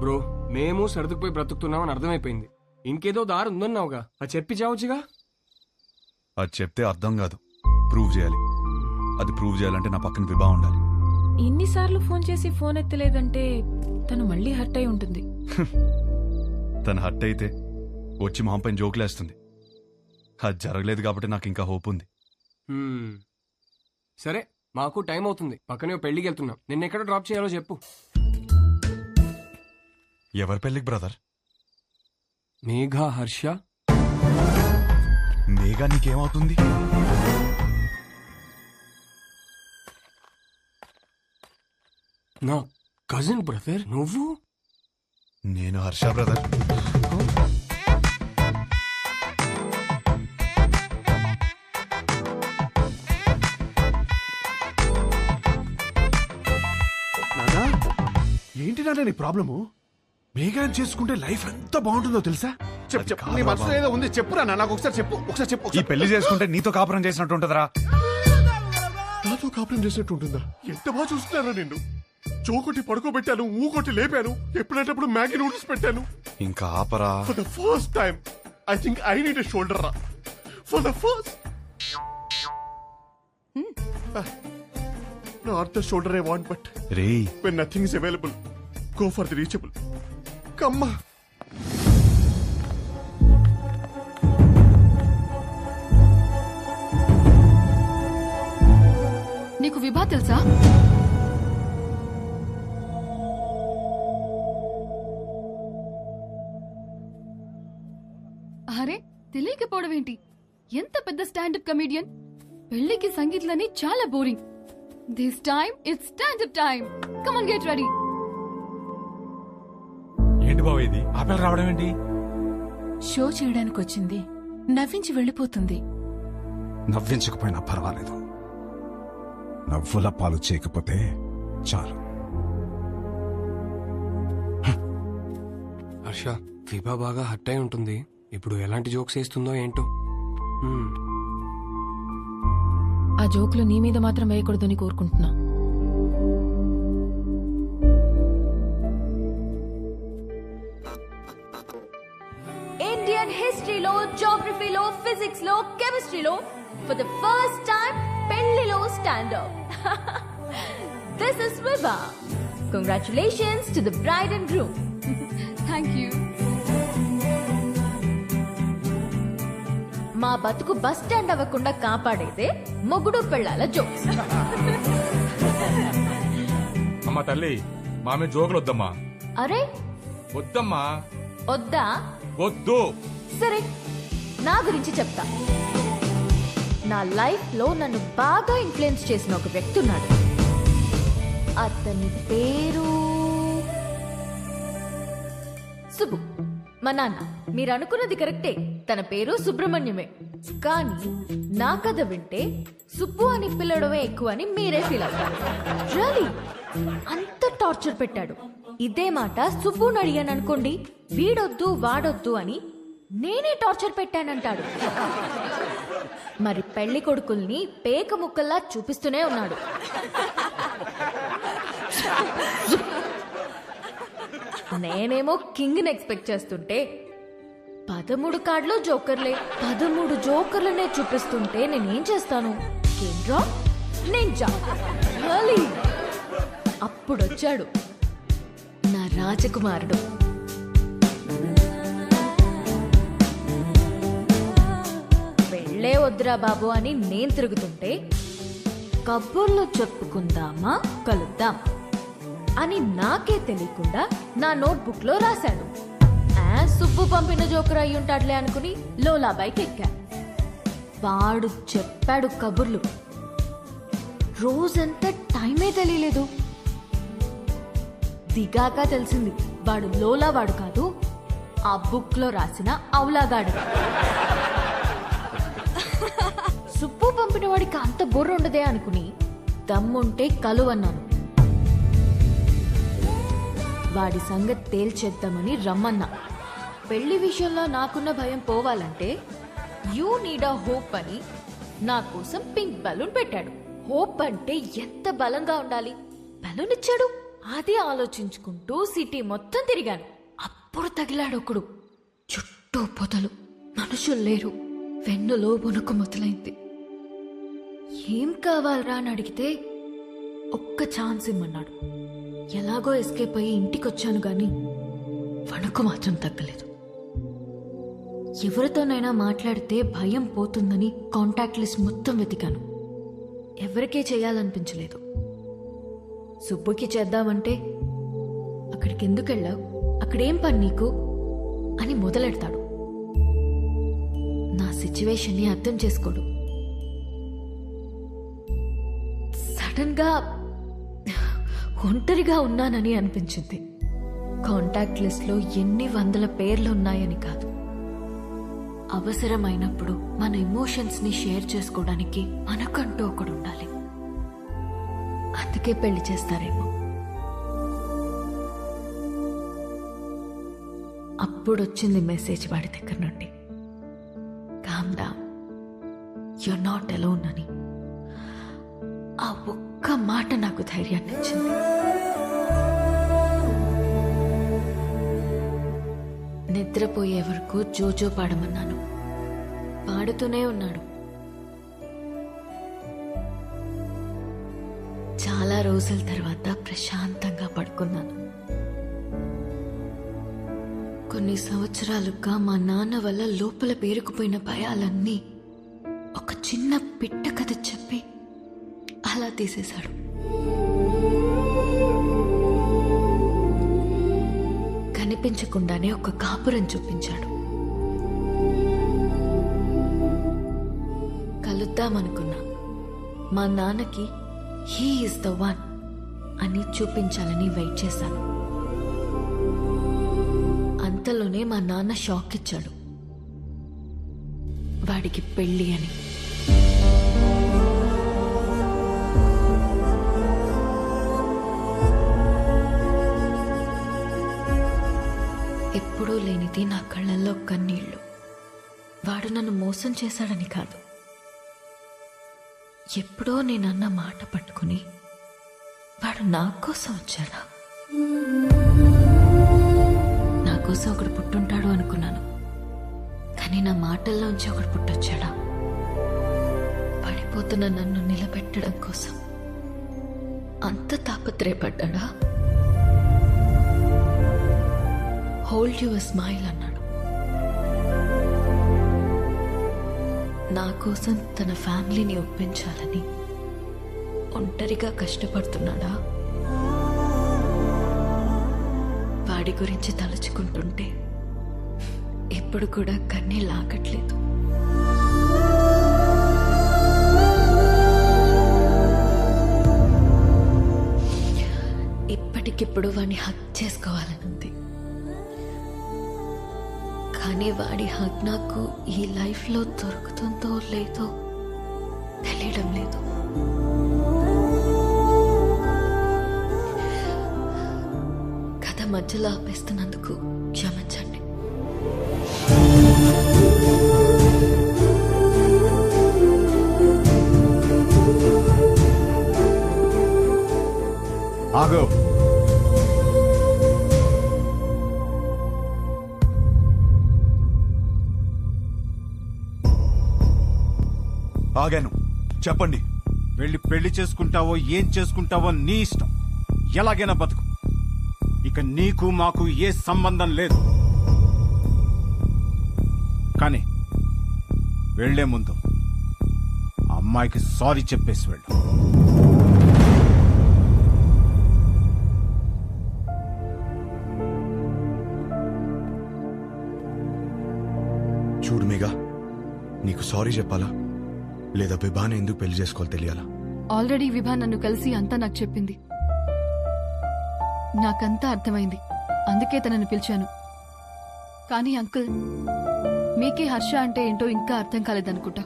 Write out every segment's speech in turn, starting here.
Bro మేము సర్దుకుపోయి బ్రతుకుతున్నామని అర్థమైపోయింది. ఇంకేదో దారి ఉందన్నావుగా. అది చెప్పి చావచ్చుగా అది చెప్తే అర్థం కాదు. ప్రూవ్ చేయాలి. అది ప్రూవ్ చేయాలంటే నా పక్కన విభా ఉండాలి. ఇన్నిసార్లు ఫోన్ చేసి ఫోన్ ఎత్తలేదంటే తను మళ్ళీ హర్ట్ అయి ఉంటుంది. తను హట్ అయితే వచ్చి మొహం పైన జోకులేస్తుంది. అది జరగలేదు కాబట్టి నాకు ఇంకా హోప్ ఉంది. సరే మాకు టైం అవుతుంది. పక్కనే పెళ్ళికి వెళ్తున్నాం. నిన్న ఎక్కడ డ్రాప్ చేయాలో చెప్పు. ఎవరి పెళ్ళికి బ్రదర్ మేఘా హర్ష. మేఘా నీకేమవుతుంది? నా కజిన్ బ్రదర్ నువ్వు? నేను హర్ష బ్రదర్ ఏంటి నాన్న నీ ప్రాబ్లము? మేఘాన్ని చేసుకుంటే లైఫ్ ఎంత బాగుంటుందో తెలుసా? చెప్పు. చెప్పు. నీ మనసులో ఏదో ఉంది. చెప్పురా నాన్న. నాకు ఒకసారి చెప్పు. ఒకసారి చెప్పు. ఈ ఒకసారి పెళ్ళి చేసుకుంటే నీతో కాపురం చేసినట్టు ఉంటుందిరా. నాతో కాపురం చేసినట్టు ఉంటుందా? ఎంత బాగా చూస్తున్నారా నిన్ను? చోకొట్టి పడుకోబెట్టాను ఊకొట్టి లేపాను ఎప్పుడేటప్పుడు మ్యాగీ నూడిల్స్ పెట్టాను. ఇంకా ఆపరా. For the first time I think I need a shoulder రా for the first not the shoulder I want but రేయ్. when nothing is available, go for the reachable. Come నీకు విభా తెలుసా? అరే తెలియకపోవడం ఏంటి ఎంత పెద్ద స్టాండప్ కమీడియన్? పెళ్ళికి సంగీత్లని చాలా boring. This time it's standup time come on get ready ఏంటి బావ ఇది? ఆపేలు రావడం ఏంటి? షో చేయడానికి వచ్చింది నవ్వించి వెళ్ళిపోతుంది. నవ్వించకపోయినా పర్వాలేదు. నవ్వుల పాలు చేయకపోతే చాలు. హర్ష విభా బాగా హట్ అయి ఉంటుంది. ఇప్పుడు ఎలాంటి జోక్స్ వేస్తుందో ఏంటో. ఆ జోకులు నీ మీద మాత్రం వేయకూడదని కోరుకుంటున్నా. ఫిజిక్స్లో కెమిస్ట్రీలో ఫర్ ద ఫస్ట్ టైం పెళ్ళిలో standup this is Vibha congratulations to the bride and groom thank you మా బతుకు బస్ స్టాండ్ అవ్వకుండా కాపాడేదే మొగుడు పెళ్ళాల జోక్స్. అమ్మా తల్లి మామే జోకులు వద్దమ్మా. అరే? వద్దమ్మా. వద్దా? వద్దు. సరే నా గురించి చెప్తా. నా లైఫ్లో నన్ను బాగా ఇన్ఫ్లుయెన్స్ చేసిన ఒక వ్యక్తి ఉన్నాడు అతని పేరు సుబ్బు. మా నాన్న మీరు అనుకున్నది కరెక్టే. తన పేరు సుబ్రహ్మణ్యమే. కానీ నా కథ వింటే సుబ్బు అని పిల్లడమే ఎక్కువ అని మీరే ఫీల్ అవుతారు. అంత టార్చర్ పెట్టాడు. ఇదే మాట సుబ్బుని అడిగాను అనుకోండి వీడొద్దు వాడొద్దు అని నేనే టార్చర్ పెట్టానంటాడు. మరి పెళ్ళి కొడుకుల్ని పేక ముక్కల్లా చూపిస్తూనే ఉన్నాడు. నేనేమో కింగ్ ఎక్స్పెక్ట్ చేస్తుంటే పదమూడు కార్డులో జోకర్లే. పదమూడు జోకర్లనే చూపిస్తుంటే నేనేం చేస్తాను? కేంద్రా? నేను జా అప్పుడొచ్చాడు. నా రాజకుమారుడు. వద్దురా బాబు అని నేను తిరుగుతుంటే కబుర్లు చెప్పుకుందామా? కలుద్దాం అని నాకే తెలియకుండా నా నోట్బుక్లో రాశాడు ఆ, సుబ్బు పంపిన జోకర్ అయి ఉంటాడులే అనుకుని లోలాబాయికి ఎక్కా. వాడు చెప్పాడు కబుర్లు. రోజంతా టైమే తెలియలేదు. దిగాక తెలిసింది వాడు లోలా వాడు కాదు ఆ బుక్లో రాసిన అవులాగాడు సుబ్బు పంపిన వాడికి అంత బుర్ర ఉండదే అనుకుని దమ్ముంటే కలువన్నాను వాడి సంగతి తేల్చేద్దామని రమ్మన్నా. పెళ్ళి విషయంలో నాకున్న భయం పోవాలంటే యూ నీడ్ అ హోప్ అని నా కోసం పింక్ బలూన్ పెట్టాడు. హోప్ అంటే ఎంత బలంగా ఉండాలి? బలూన్ ఇచ్చాడు. అది ఆలోచించుకుంటూ సిటీ మొత్తం తిరిగాను. అప్పుడు తగిలాడు ఒకడు. చుట్టూ పొదలు. మనుషులు లేరు. వెన్నులో వణుకు మొదలైంది. ఏం కావాలరా అని అడిగితే ఒక్క ఛాన్స్ ఇమ్మన్నాడు. ఎలాగో ఎస్కేప్ అయ్యి ఇంటికొచ్చాను కానీ వణుకు మాత్రం తగ్గలేదు. ఎవరితోనైనా మాట్లాడితే భయం పోతుందని కాంటాక్ట్ లిస్ట్ మొత్తం వెతికాను. ఎవరికే చేయాలనిపించలేదు. సుబ్బుకి చేద్దామంటే అక్కడికి ఎందుకు వెళ్ళావు అక్కడేం పని నీకు? అని మొదలెడతాడు. నా సిచ్యువేషన్ని అర్థం చేసుకోడు. సడన్గా ఒంటరిగా ఉన్నానని అనిపించింది. కాంటాక్ట్ లిస్ట్లో ఎన్ని వందల పేర్లు ఉన్నాయని కాదు. అవసరమైనప్పుడు మన ఎమోషన్స్ని షేర్ చేసుకోవడానికి మనకంటూ ఒకడు ఉండాలి. అందుకే పెళ్ళి చేస్తారేమో. అప్పుడు వచ్చింది మెసేజ్ వాడి దగ్గర నుండి. కామ్ డా యు నాట్ అలోన్ అని. ఆ ఒక్క మాట నాకు ధైర్యాన్ని ఇచ్చింది. నిద్రపోయే వరకు జోజో పాడమన్నాను. పాడుతూనే ఉన్నాడు. చాలా రోజుల తర్వాత ప్రశాంతంగా పడుకున్నాను. కొన్ని సంవత్సరాలుగా మా నాన్న వల్ల లోపల పేరుకుపోయిన భయాలన్నీ ఒక చిన్న పిట్ట కథ చెప్పి అలా తీసేశాడు. కనిపించకుండానే ఒక కాపురం చూపించాడు. కలుద్దామనుకున్నా. మా నాన్నకి హీ ఈస్ ద వన్ అని చూపించాలని వెయిట్ చేశాను. అంతలోనే మా నాన్న షాక్ ఇచ్చాడు. వాడికి పెళ్ళి అని. ఎప్పుడూ నా కళ్ళల్లో కన్నీళ్ళు. వాడు నన్ను మోసం చేశాడని కాదు. ఎప్పుడో నేనన్న మాట పట్టుకుని వాడు నా కోసం వచ్చాడా? నా కోసం ఒకడు పుట్టుంటాడు అనుకున్నాను. కానీ నా మాటల్లోంచి ఒకడు పుట్టొచ్చాడా? పడిపోతున్న నన్ను నిలబెట్టడం కోసం అంత తాపత్రయపడ్డా హోల్డ్ యువర్ స్మైల్ అన్నాడు. నా కోసం తన ఫ్యామిలీని ఒప్పించాలని ఒంటరిగా కష్టపడుతున్నాడా? వాడి గురించి తలుచుకుంటుంటే ఇప్పుడు కూడా కన్నీ లాగట్లేదు ఇప్పటికిప్పుడు వాడిని హక్ చేసుకోవాలని కానీ వాడి హక్ నాకు ఈ లైఫ్లో దొరుకుతుందో లేదో తెలియడం లేదు. కథ మధ్యలో ఆపేస్తున్నందుకు క్షమించండి. చెప్పండి. వెళ్ళి పెళ్ళి చేసుకుంటావో ఏం చేసుకుంటావో నీ ఇష్టం. ఎలాగైనా బతుకు. ఇక నీకు మాకు ఏ సంబంధం లేదు. కానీ వెళ్ళే ముందు అమ్మాయికి సారీ చెప్పేసి వెళ్ళు. చూడు మేఘా నీకు సారీ చెప్పాలా? లేదా బిబాని ఎందుకు పెళ్ళి చేసుకోవాలి తెలియాలా? ఆల్రెడీ విభా నన్ను కలిసి అంతా నాకు చెప్పింది. నాకంతా అర్థమైంది. అందుకే తనని పిలిచాను. కానీ అంకుల్ మీకే హర్ష అంటే ఏంటో ఇంకా అర్థం కాలేదనుకుంటా.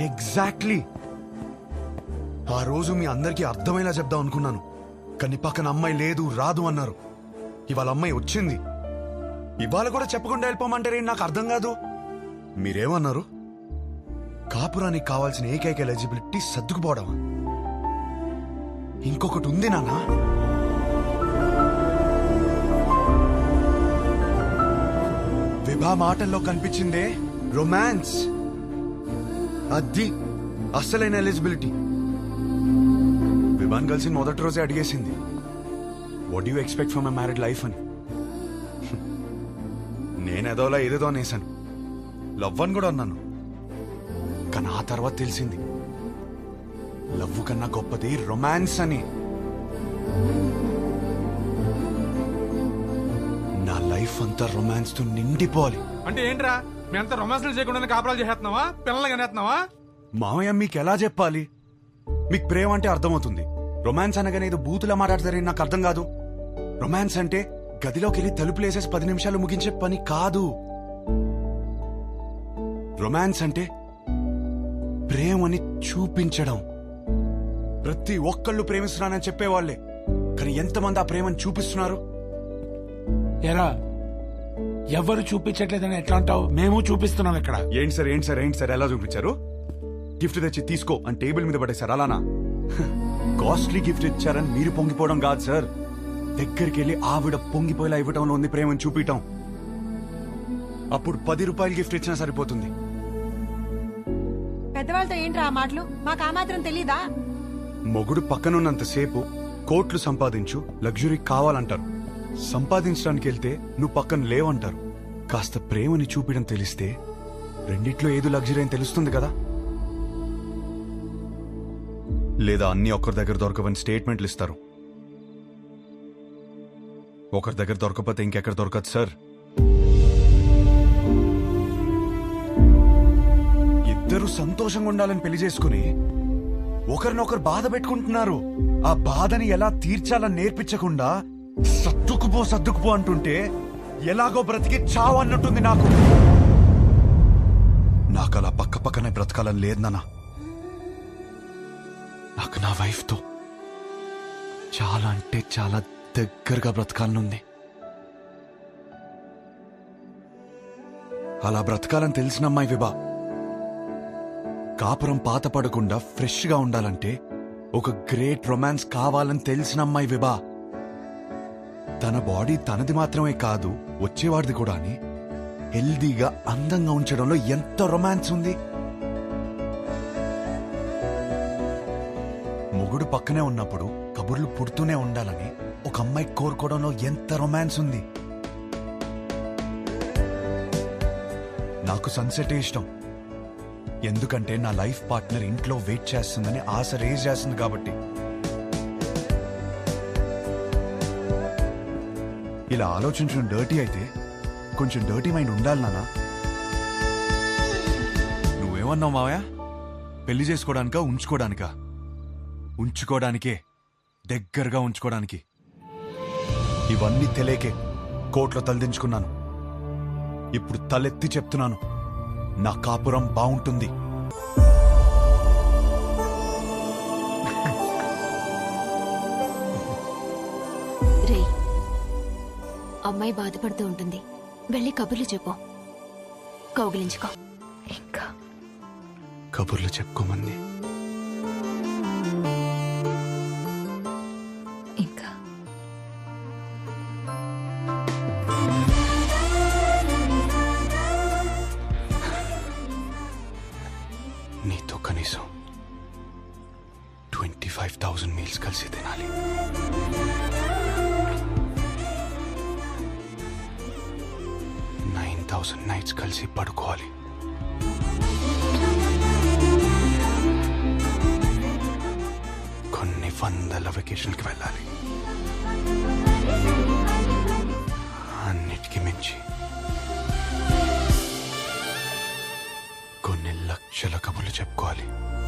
ఎగ్జాక్ట్లీ ఆ రోజు మీ అందరికీ అర్థమైనా చెప్దాం అనుకున్నాను. కానీ పక్కన అమ్మాయి లేదు రాదు అన్నారు. ఇవాళ అమ్మాయి వచ్చింది. ఇవాళ కూడా చెప్పకుండా వెళ్ళిపోమంటారే నాకు అర్థం కాదు. మీరేమన్నారు? కాపురానికి కావాల్సిన ఏకైక ఎలిజిబిలిటీ సర్దుకుపోవడం. ఇంకొకటి ఉంది నానా విభా మాటల్లో కనిపించిందే రొమాన్స్. అది అస్సలైన ఎలిజిబిలిటీ. విభాన్ కలిసి మొదటి రోజే అడిగేసింది. What you expect for my married life అని. నేనేదోలా ఏదేదో అనేసాను లవ్వన్ కూడా అన్నాను. కానీ ఆ తర్వాత తెలిసింది. లవ్ కన్నా గొప్పది రొమాన్స్ అని. నా లైఫ్ అంతా రొమాన్స్తో నిండిపోవాలి. అంటే ఏంట్రా? మేమంతా రొమాన్స్లు చేయకుండా కాపురాలు చేసేస్తున్నావా? పిల్లలు కనేస్తున్నావా? మామయ్య మీకు ఎలా చెప్పాలి? మీకు ప్రేమ అంటే అర్థమవుతుంది. రొమాన్స్ అనగానే ఏదో బూతులా మాట్లాడతారని నాకు అర్థం కాదు. రొమాన్స్ అంటే గదిలోకి వెళ్ళి తలుపులేసేసి పది నిమిషాలు ముగించే పని కాదు. రొమాన్స్ అంటే ప్రేమని చూపించడం. ప్రతి ఒక్కళ్ళు ప్రేమిస్తున్నానని చెప్పేవాళ్ళే కానీ ఎంతమంది ఆ ప్రేమను చూపిస్తున్నారు? ఎరా ఎవరు చూపించట్లేదని ఎట్లా అంటావు? మేము చూపిస్తున్నాం ఇక్కడ. ఏంటి సార్ ఏంటి సార్ ఏంటి సార్ ఎలా చూపించారు? గిఫ్ట్ తెచ్చి తీసుకో అని టేబుల్ మీద పడేశారు అలానా? కాస్ట్లీ గిఫ్ట్ ఇచ్చారని మీరు పొంగిపోవడం కాదు సార్. దగ్గరికి వెళ్ళి ఆవిడ పొంగిపోయేలా ఇవ్వటంలో ఉంది ప్రేమను చూపించటం అప్పుడు పది రూపాయలు గిఫ్ట్ ఇచ్చినా సరిపోతుంది. పెద్దవాళ్ళతో ఏంట్రా ఆ మాటలు? మాకు ఆ మాత్రం తెలీదా? మొగుడు పక్కనున్నంతసేపు కోట్లు సంపాదించు లగ్జరీ కావాలంటారు. సంపాదించడానికి వెళ్తే నువ్వు పక్కన లేవంటారు. కాస్త ప్రేమని చూపించడం తెలిస్తే రెండిట్లో ఏది లగ్జరీ అని తెలుస్తుంది కదా? లేదా అన్ని ఒకరి దగ్గర దొరకవని స్టేట్మెంట్లు ఇస్తారు. ఒకరి దగ్గర దొరకకపోతే ఇంకెక్కడ దొరకదు సార్? ఇద్దరు సంతోషంగా ఉండాలని పెళ్ళి చేసుకుని ఒకరినొకరు బాధ పెట్టుకుంటున్నారు. ఆ బాధని ఎలా తీర్చాలని నేర్పించకుండా సర్దుకుపో సర్దుకుపో అంటుంటే ఎలాగో బ్రతికి చావు అన్నట్టుంది నాకు. నాకు అలా పక్క పక్కనే బ్రతకాలని లేదు నాన్న. నాకు నా వైఫ్తో చాలా అంటే చాలా దగ్గరగా బ్రతకాలనుంది. అలా బ్రతకాలని తెలిసిన అమ్మాయి విభా కాపురం పాత పడకుండా ఉండాలంటే ఒక గ్రేట్ రొమాన్స్ కావాలని తెలిసిన అమ్మాయి విభా. తన బాడీ తనది మాత్రమే కాదు వచ్చేవాడిది కూడా అని హెల్దీగా అందంగా ఉంచడంలో ఎంత రొమాన్స్ ఉంది? మొగుడు పక్కనే ఉన్నప్పుడు కబుర్లు పుడుతూనే ఉండాలని ఒక అమ్మాయి కోరుకోవడంలో ఎంత రొమాన్స్ ఉంది? నాకు సన్సెట్ ఇష్టం. ఎందుకంటే నా లైఫ్ పార్ట్నర్ ఇంట్లో వెయిట్ చేస్తుందని ఆశ రేజ్ చేస్తుంది కాబట్టి. ఇలా ఆలోచించడం డర్టీ అయితే కొంచెం డర్టీ మైండ్ ఉండాలి నానా నువ్వేమన్నావు మావయ్య? పెళ్ళి చేసుకోవడానికా ఉంచుకోవడానికా ఉంచుకోవడానికే దగ్గరగా ఉంచుకోవడానికి ఇవన్నీ తెలియకే కోట్లో తలదించుకున్నాను. ఇప్పుడు తలెత్తి చెప్తున్నాను. నా కాపురం బాగుంటుంది రే అమ్మాయి బాధపడుతూ ఉంటుంది. వెళ్ళి కబుర్లు చెప్పు. కౌగిలించుకో. ఇంకా. కబుర్లు చెప్పుకోమంది థౌసండ్ నైట్స్ కలిసి పడుకోవాలి. కొన్ని వందల వెకేషన్కి వెళ్ళాలి.